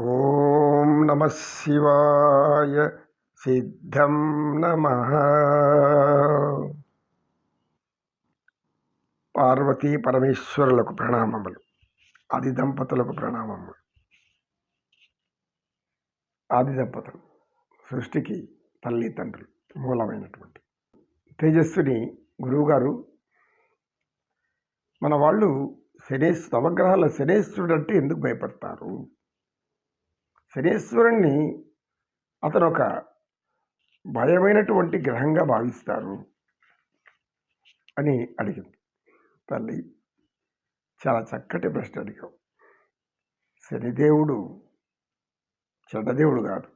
ఓం నమ శివాయ సిద్ధం నమ. పార్వతీ పరమేశ్వరులకు ప్రణామములు ఆది దంపతులకు ప్రణామములు. ఆది దంపతులు సృష్టికి తల్లి తండ్రులు మూలమైనటువంటి తేజస్సుని గురువుగారు మన వాళ్ళు శనేశ్ నవగ్రహాల శనేశ్వరుడు అంటే ఎందుకు భయపడతారు? శనేశ్వరుణ్ణి అతను ఒక భయమైనటువంటి గ్రహంగా భావిస్తారు అని అడిగింది. తల్లి చాలా చక్కటి ప్రశ్న అడిగాం శనిదేవుడు చెడ్డదేవుడు కాదు.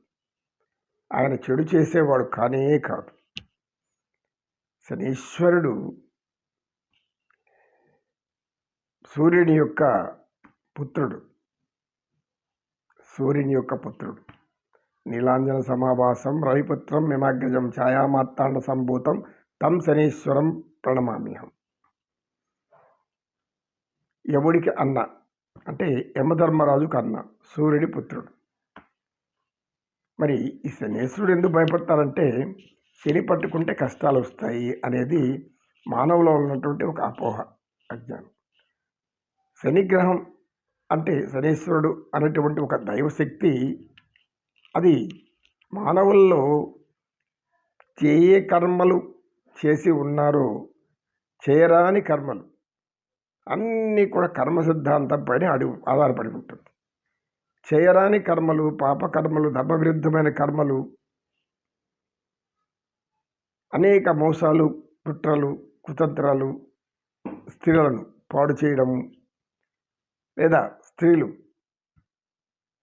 ఆయన చెడు చేసేవాడు కానే కాదు. శనీశ్వరుడు సూర్యుని యొక్క పుత్రుడు. సూర్యుని యొక్క పుత్రుడు. నీలాంజన సమావాసం రవిపుత్రం మిమాగ్రజం ఛాయామాత్తాండ సంభూతం తం శనీశ్వరం ప్రణమామ్యహం. యముడికి అన్న అంటే యమధర్మరాజుకు అన్న సూర్యుడి పుత్రుడు. మరి ఈ శనీశ్వరుడు ఎందుకు భయపడతారంటే శని పట్టుకుంటే కష్టాలు వస్తాయి అనేది మానవులో ఉన్నటువంటి ఒక అపోహ అజ్ఞానం. శనిగ్రహం అంటే శనీశ్వరుడు అనేటువంటి ఒక దైవశక్తి అది మానవుల్లో ఏ ఏ కర్మలు చేసి ఉన్నారో చేయరాని కర్మలు అన్నీ కూడా కర్మ సిద్ధాంతం పైన అడుగు ఆధారపడి ఉంటుంది. చేయరాని కర్మలు పాపకర్మలు ధర్మవిరుద్ధమైన కర్మలు అనేక మోసాలు కుట్రలు కుతంత్రాలు స్త్రీలను పాడు చేయడం లేదా స్త్రీలు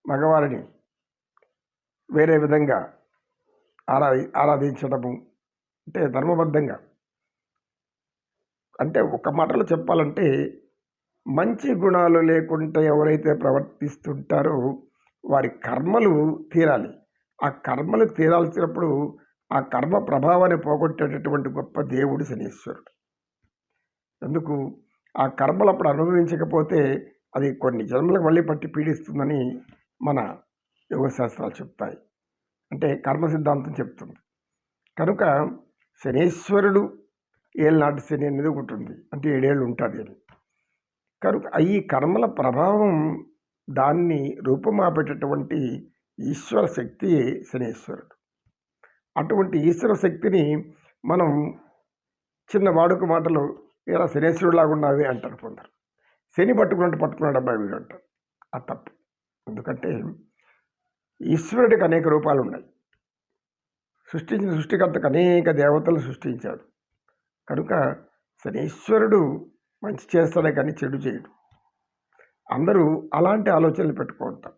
మగవారిని వేరే విధంగా ఆరా ఆరాధించడము అంటే ధర్మబద్ధంగా. అంటే ఒక మాటలో చెప్పాలంటే మంచి గుణాలు లేకుండా ఎవరైతే ప్రవర్తిస్తుంటారో వారి కర్మలు తీరాలి. ఆ కర్మలు తీరాల్సినప్పుడు ఆ కర్మ ప్రభావాన్ని పోగొట్టేటటువంటి గొప్ప దేవుడు శనీశ్వరుడు. ఎందుకు? ఆ కర్మలు అప్పుడు అనుభవించకపోతే అది కొన్ని జన్మలకు మళ్ళీ పట్టి పీడిస్తుందని మన యోగశాస్త్రాలు చెప్తాయి. అంటే కర్మ సిద్ధాంతం చెప్తుంది. కనుక శనీశ్వరుడు ఏళ్ళనాటి శని అనేది ఒకటి ఉంది. అంటే ఏడేళ్ళు ఉంటుంది అని. కనుక ఈ కర్మల ప్రభావం దాన్ని రూపమాపేటటువంటి ఈశ్వర శక్తి శనీశ్వరుడు. అటువంటి ఈశ్వర శక్తిని మనం చిన్న వాడుక మాటలు ఇలా శనేశ్వరులాగా ఉన్నావి అంటారు కొందరు. శని పట్టుకున్నట్టు పట్టుకున్నాడు అబ్బాయి వీడు అంటారు. అది తప్పు. ఎందుకంటే ఈశ్వరుడికి అనేక రూపాలు ఉన్నాయి. సృష్టించిన సృష్టికర్తకు అనేక దేవతలు సృష్టించాడు. కనుక శనీశ్వరుడు మంచి చేస్తాడే కానీ చెడు చేయడు. అందరూ అలాంటి ఆలోచనలు పెట్టుకుంటారు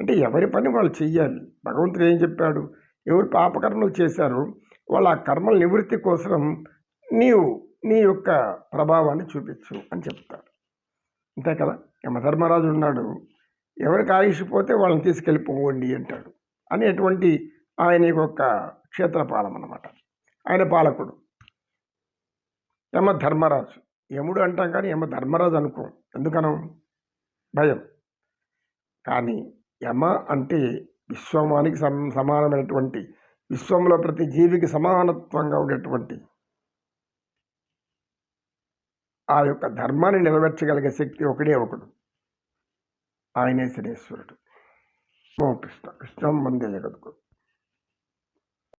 అంటే ఎవరి పని వాళ్ళు చెయ్యాలి. భగవంతుడు ఏం చెప్పాడు? ఎవరు పాపకర్మలు చేశారు? వాళ్ళ ఆ కర్మల నివృత్తి కోసం నీవు నీ యొక్క ప్రభావాన్ని చూపించు అని చెప్తారు అంతే కదా? యమధర్మరాజు ఉన్నాడు. ఎవరికి ఆయుష్ పోతే వాళ్ళని తీసుకెళ్ళిపోండి అంటాడు. అనేటువంటి ఆయన యొక్క క్షేత్రపాలం అనమాట ఆయన పాలకుడు. యమ ధర్మరాజు యముడు అంటాం కానీ యమ ధర్మరాజు అనుకో. ఎందుకనం? భయం. కానీ యమ అంటే విశ్వమానికి సమానమైనటువంటి విశ్వంలో ప్రతి జీవికి సమానత్వంగా ఉండేటువంటి ఆ యొక్క ధర్మాన్ని నెరవేర్చగలిగే శక్తి ఒకడే ఒకడు. ఆయనే శనేశ్వరుడు ఓ కృష్ణ కృష్ణం మందే జగద్గురు.